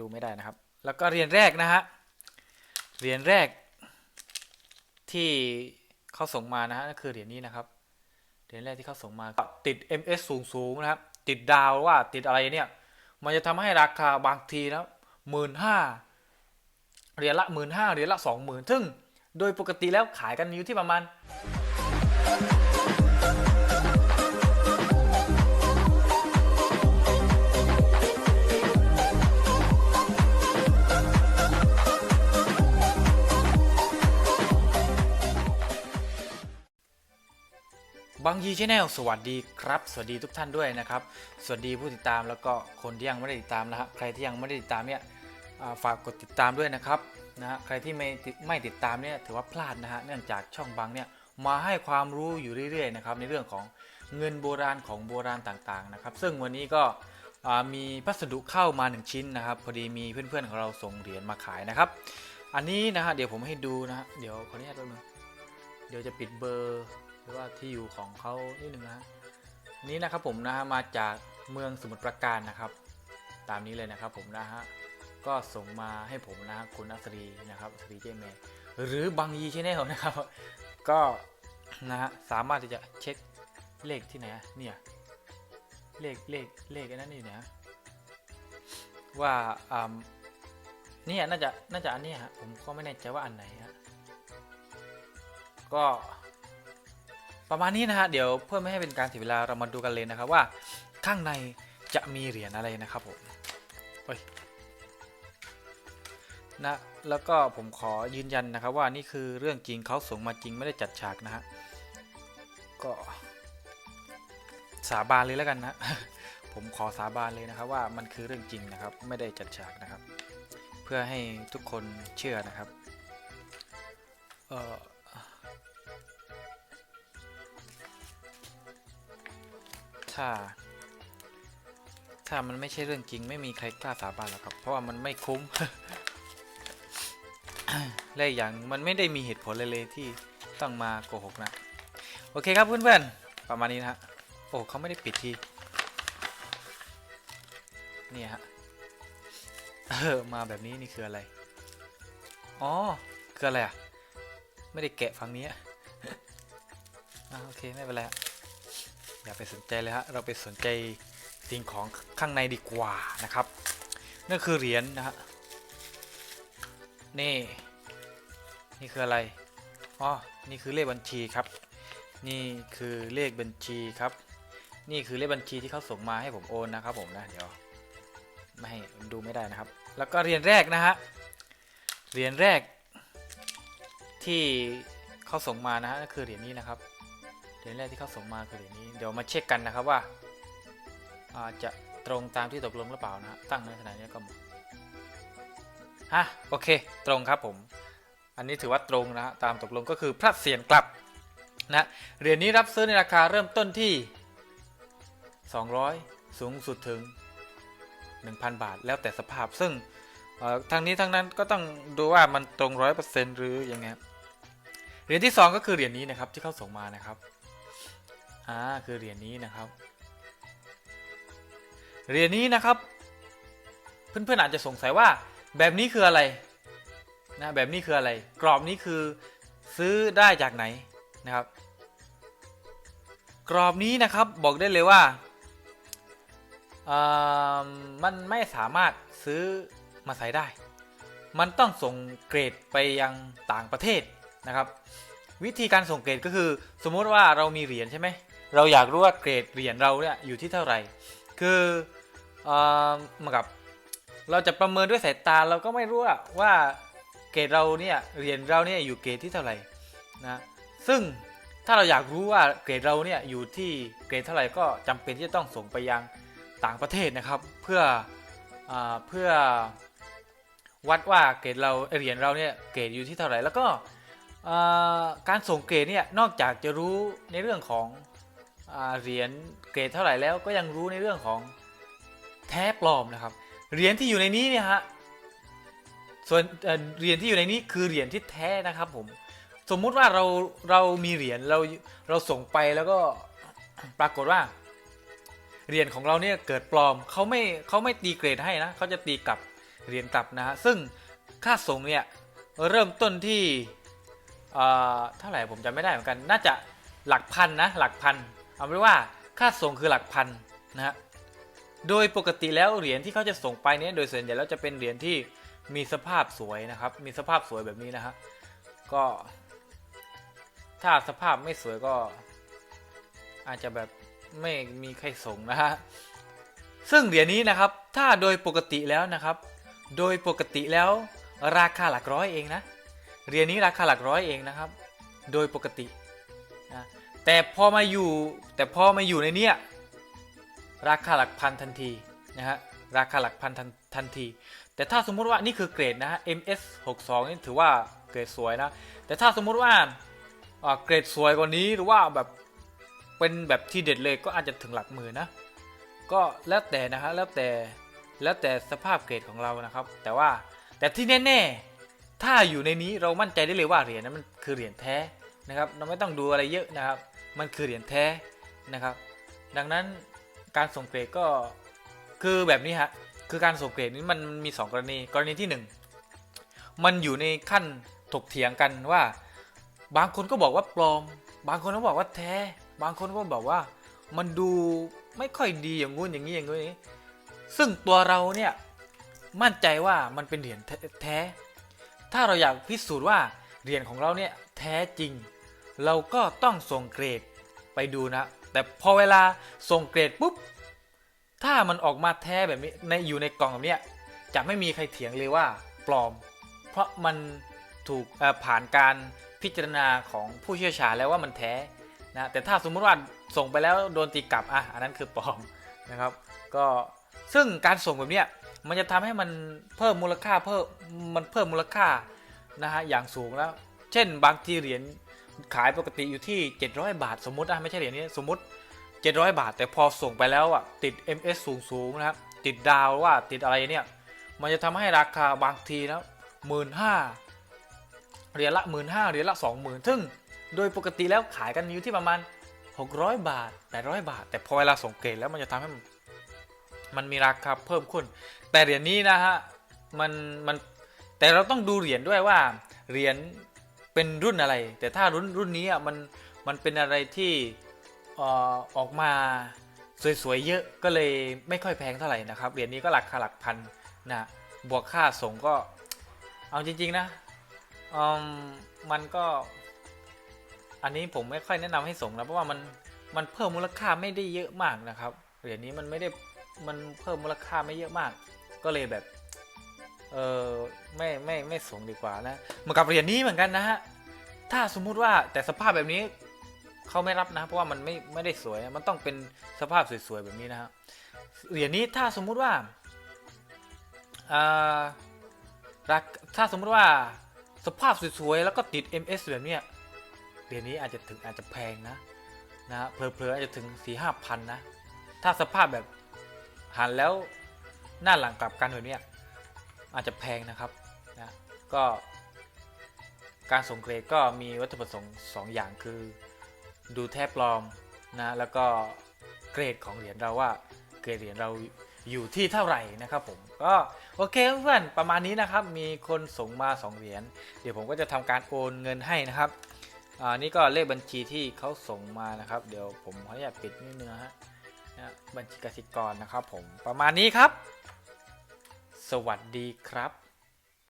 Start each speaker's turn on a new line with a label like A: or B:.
A: ดูไม่ได้นะครับ แล้วก็เหรียญแรกนะฮะเหรียญแรกที่เขาส่งมานะฮะนั่นคือเหรียญนี้นะครับเหรียญแรกที่เขาส่งมาก็ติด MS สูงสูงๆนะครับ ติดดาวว่าติดอะไรเนี่ย มันจะทำให้ราคาบางทีนะหมื่นห้าเหรียญละหมื่นห้าเหรียญละสองหมื่นซึ่งโดยปกติแล้วขายกันอยู่ที่ประมาณ บางยีชแนลสวัสดีครับ สวัสดีทุกท่านด้วยนะครับ สวัสดีผู้ติดตามแล้วก็คนที่ยังไม่ได้ติดตามนะฮะใครที่ยังไม่ได้ติดตามเนี่ยฝากกดติดตามด้วยนะครับนะฮะใครที่ไม่ไม่ติดตามเนี่ยถือว่าพลาดนะฮะเนื่องจากช่องบางเนี่ยมาให้ความรู้อยู่เรื่อยๆนะครับในเรื่องของเงินโบราณของโบราณต่างๆนะครับ ซึ่งวันนี้ก็มีพัสดุเข้ามาหนึ่งชิ้นนะครับ พอดีมีเพื่อนๆของเราส่งเหรียญมาขายนะครับ อันนี้นะฮะเดี๋ยวผมให้ดูนะฮะเดี๋ยวขออนุญาตแป๊บนึงเดี๋ยวจะปิดเบอร์ รือว่าที่อยู่ของเขานิดนึงนะนี้นะครับผมนะฮะมาจากเมืองสมุทรปราการนะครับ ตามนี้เลยนะครับผมนะฮะก็ส่งมาให้ผมนะคุณอัศรีนะครับอัศรีเจเมย์หรือบางยีชแนลนะครับ ก็นะฮะสามารถที่จะเช็คเลขที่ไหนเนี่ยเลขเลขเลขไอ้นั่นนี่นะว่าอ่าเนี่ยน่าจะน่าจะอันนี้ฮะผมก็ไม่แน่ใจว่าอันไหนฮะก็ ประมาณนี้นะฮะเดี๋ยวเพื่อไม่ให้เป็นการเสียเวลาเรามาดูกันเลยนะครับว่าข้างในจะมีเหรียญอะไรนะครับผมเฮ้ยนะแล้วก็ผมขอยืนยันนะครับว่านี่คือเรื่องจริงเขาส่งมาจริงไม่ได้จัดฉากนะฮะก็สาบานเลยแล้วกันนะผมขอสาบานเลยนะครับว่ามันคือเรื่องจริงนะครับ ไม่ได้จัดฉากนะครับ เพื่อให้ทุกคนเชื่อนะครับเออ ถ้า ถ้ามันไม่ใช่เรื่องจริง ไม่มีใครกล้าสาบานหรอกครับ เพราะว่ามันไม่คุ้มและอีกอย่างมันไม่ได้มีเหตุผลเลยเลยที่ต้องมาโกหกนะ โอเคครับเพื่อนๆ ประมาณนี้นะฮะ โอ้เขาไม่ได้ปิดทีเนี่ยฮะ เออ มาแบบนี้นี่คืออะไร อ๋อ คืออะไรอะ ไม่ได้แกะฝั่งนี้อะอะโอเค ไม่เป็นไรฮะ อย่าไปสนใจเลยฮะเราไปสนใจสิ่งของข้างในดีกว่านะครับนั่นคือเหรียญนะฮะนี่นี่คืออะไรอ๋อนี่คือเลขบัญชีครับ นี่คือเลขบัญชีครับ นี่คือเลขบัญชีที่เขาส่งมาให้ผมโอนนะครับผมนะเดี๋ยวไม่ดูไม่ได้นะครับ แล้วก็เหรียญแรกนะฮะเหรียญแรกที่เขาส่งมานะฮะนั่นคือเหรียญนี้นะครับ เหรียญแรกที่เขาส่งมาคือเหรียญนี้ เดี๋ยวมาเช็คกันนะครับว่าอาจะตรงตามที่ตกลงหรือเปล่านะฮะตั้งในขณะนี้ก็ฮะโอเค ตรงครับผม อันนี้ถือว่าตรงนะฮะตามตกลงก็คือพระเศียรกลับนะเหรียญนี้รับซื้อในราคาเริ่มต้นที่ 200 สูงสุดถึง 1,000 บาท แล้วแต่สภาพซึ่งทางนี้ทางนั้นก็ต้องดูว่ามันตรงร้อยเปอร์เซ็นต์หรือยังไงเหรียญที่ 2 ก็คือเหรียญนี้นะครับที่เขาส่งมานะครับ อ่าคือเหรียญนี้นะครับ เหรียญนี้นะครับ เพื่อนๆอาจจะสงสัยว่าแบบนี้คืออะไรนะแบบนี้คืออะไร กรอบนี้คือซื้อได้จากไหนนะครับ กรอบนี้นะครับบอกได้เลยว่ามันไม่สามารถซื้อมาใส่ได้ มันต้องส่งเกรดไปยังต่างประเทศนะครับ วิธีการส่งเกรดก็คือ สมมติว่าเรามีเหรียญใช่ไหม เราอยากรู้ว่าเกรดเหรียญเราเนี่ยอยู่ที่เท่าไหร่ คือเอ่อเหมือนกับเราจะประเมินด้วยสายตาเราก็ไม่รู้ว่าเกรดเราเนี่ยเหรียญเราเนี่ยอยู่เกรดที่เท่าไหร่นะซึ่งถ้าเราอยากรู้ว่าเกรดเราเนี่ยอยู่ที่เกรดเท่าไหร่ก็จำเป็นที่จะต้องส่งไปยังต่างประเทศนะครับ เพื่ออเพื่อวัดว่าเกรดเราเหรียญเราเนี่ยเกรดอยู่ที่เท่าไหร่แล้วก็การส่งเกรดเนี่ยนอกจากจะรู้ในเรื่องของ เหรียญเกรดเท่าไหร่แล้วก็ยังรู้ในเรื่องของแท้ปลอมนะครับ เหรียญที่อยู่ในนี้เนี่ยฮะส่วนเหรียญที่อยู่ในนี้คือเหรียญที่แท้นะครับผมสมมุติว่าเราเรามีเหรียญเราเราส่งไปแล้วก็ปรากฏว่าเหรียญของเราเนี่ยเกิดปลอมเขาไม่เขาไม่ตีเกรดให้นะเขาจะตีกลับเหรียญกลับนะฮะซึ่งค่าส่งเนี่ยเริ่มต้นที่เอ่อเท่าไหร่ผมจำไม่ได้เหมือนกัน น่าจะหลักพันนะหลักพัน เอาเป็นว่าค่าส่งคือหลักพันนะฮะโดยปกติแล้วเหรียญที่เขาจะส่งไปเนี่ยโดยส่วนใหญ่แล้วจะเป็นเหรียญที่มีสภาพสวยนะครับ มีสภาพสวยแบบนี้นะฮะก็ถ้าสภาพไม่สวยก็ อาจจะแบบไม่มีใครส่งนะฮะซึ่งเหรียญนี้นะครับถ้าโดยปกติแล้วนะครับ โดยปกติแล้วราคาหลักร้อยเองนะเหรียญนี้ราคาหลักร้อยเองนะครับ โดยปกติ แต่พอมาอยู่แต่พอมาอยู่ในเนี้ยราคาหลักพันทันทีนะฮะราคาหลักพันทันทันที แต่ถ้าสมมุติว่านี่คือเกรดนะฮะ MS 62นี่ถือว่าเกรดสวยนะ แต่ถ้าสมมุติว่าเกรดสวยกว่านี้หรือว่าแบบเป็นแบบที่เด็ดเลยก็อาจจะถึงหลักหมื่นนะ ก็แล้วแต่นะฮะแล้วแต่แล้วแต่สภาพเกรดของเรานะครับ แต่ว่าแต่ที่แน่ๆถ้าอยู่ในนี้เรามั่นใจได้เลยว่าเหรียญนั้นมันคือเหรียญแท้นะครับ เราไม่ต้องดูอะไรเยอะนะครับ มันคือเหรียญแท้นะครับ ดังนั้นการส่งเกรดก็คือแบบนี้ฮะคือการส่งเกรดนี้มันมี 2 กรณีกรณีที่ 1 มันอยู่ในขั้นถกเถียงกันว่า บางคนก็บอกว่าปลอม บางคนก็บอกว่าแท้ บางคนก็บอกว่ามันดูไม่ค่อยดีอย่างงู้นอย่างนี้อย่างนี้ซึ่งตัวเราเนี่ยมั่นใจว่ามันเป็นเหรียญแท้ ถ้าเราอยากพิสูจน์ว่าเหรียญของเราเนี่ยแท้จริง เราก็ต้องส่งเกรดไปดูนะ แต่พอเวลาส่งเกรดปุ๊บ ถ้ามันออกมาแท้แบบนี้ในอยู่ในกล่องแบบนี้จะไม่มีใครเถียงเลยว่าปลอม เพราะมันถูกผ่านการพิจารณาของผู้เชี่ยวชาญแล้วว่ามันแท้นะแต่ถ้าสมมุติว่าส่งไปแล้วโดนตีกลับอะอันนั้นคือปลอมนะครับก็ซึ่งการส่งแบบเนี้ยมันจะทำให้มันเพิ่มมูลค่าเพิ่มมันเพิ่มมูลค่านะฮะอย่างสูงแล้ว เช่นบางทีเหรียญ ขายปกติอยู่ที่ 700 บาท สมมตินะไม่ใช่เหรียญนี้สมมติ 700 บาท แต่พอส่งไปแล้วอะติด MS สูงสูงๆนะครับติดดาวว่าติดอะไรเนี่ย มันจะทำให้ราคาบางทีนะหมื่นห้าเหรียญละหมื่นห้าเหรียญละสองหมื่นซึ่งโดยปกติแล้วขายกันอยู่ที่ประมาณ 600 บาท 800 บาท แต่พอเวลาส่งเกรดแล้วมันจะทำให้มันมีราคาเพิ่มขึ้น แต่เหรียญนี้นะฮะมันมันแต่เราต้องดูเหรียญด้วยว่าเหรียญ เป็นรุ่นอะไร แต่ถ้ารุ่นรุ่นนี้อะมันมันเป็นอะไรที่ออกมาสวยๆเยอะก็เลยไม่ค่อยแพงเท่าไหร่นะครับเหรียญนี้ก็ราคาหลักพันนะบวกค่าส่งก็เอาจริง ๆ นะมมันก็ อันนี้ผมไม่ค่อยแนะนำให้ส่งนะเพราะว่ามันมันเพิ่มมูลค่าไม่ได้เยอะมากนะครับเหรียญนี้มันไม่ได้มันเพิ่มมูลค่าไม่เยอะมาก ก็เลยแบบ เออไม่ไม่ไม่ส่งดีกว่านะเหมือนกับเหรียญนี้เหมือนกันนะฮะถ้าสมมุติว่าแต่สภาพแบบนี้เขาไม่รับนะ เพราะว่ามันไม่ไม่ได้สวยมันต้องเป็นสภาพสวยๆแบบนี้นะฮะเหรียญนี้ถ้าสมมุติว่าอ่ารักถ้าสมมุติว่าสภาพสวยๆแล้วก็ติด MS แบบเนี้ยเหรียญนี้อาจจะถึงอาจจะแพงนะนะฮะเพลอๆอาจจะถึง4ี่ห้าพันนะ ถ้าสภาพแบบหันแล้วหน้าหลังกลับกันแบบเนี้ย อาจจะแพงนะครับนะก็การส่งเกรดก็มีวัตถุประสงค์สองอย่างคือ ดูแทบปลอมนะแล้วก็เกรดของเหรียญเราว่าเกรดเหรียญเราอยู่ที่เท่าไหร่นะครับผมก็โอเคเพื่อนๆประมาณนี้นะครับ มีคนส่งมา 2 เหรียญเดี๋ยวผมก็จะทำการโอนเงินให้นะครับอ่านี่ก็เลขบัญชีที่เขาส่งมานะครับ เดี๋ยวผมขออนุญาตปิดนิดนึงนะฮะนะบัญชีกสิกรนะครับผมประมาณนี้ครับ สวัสดีครับ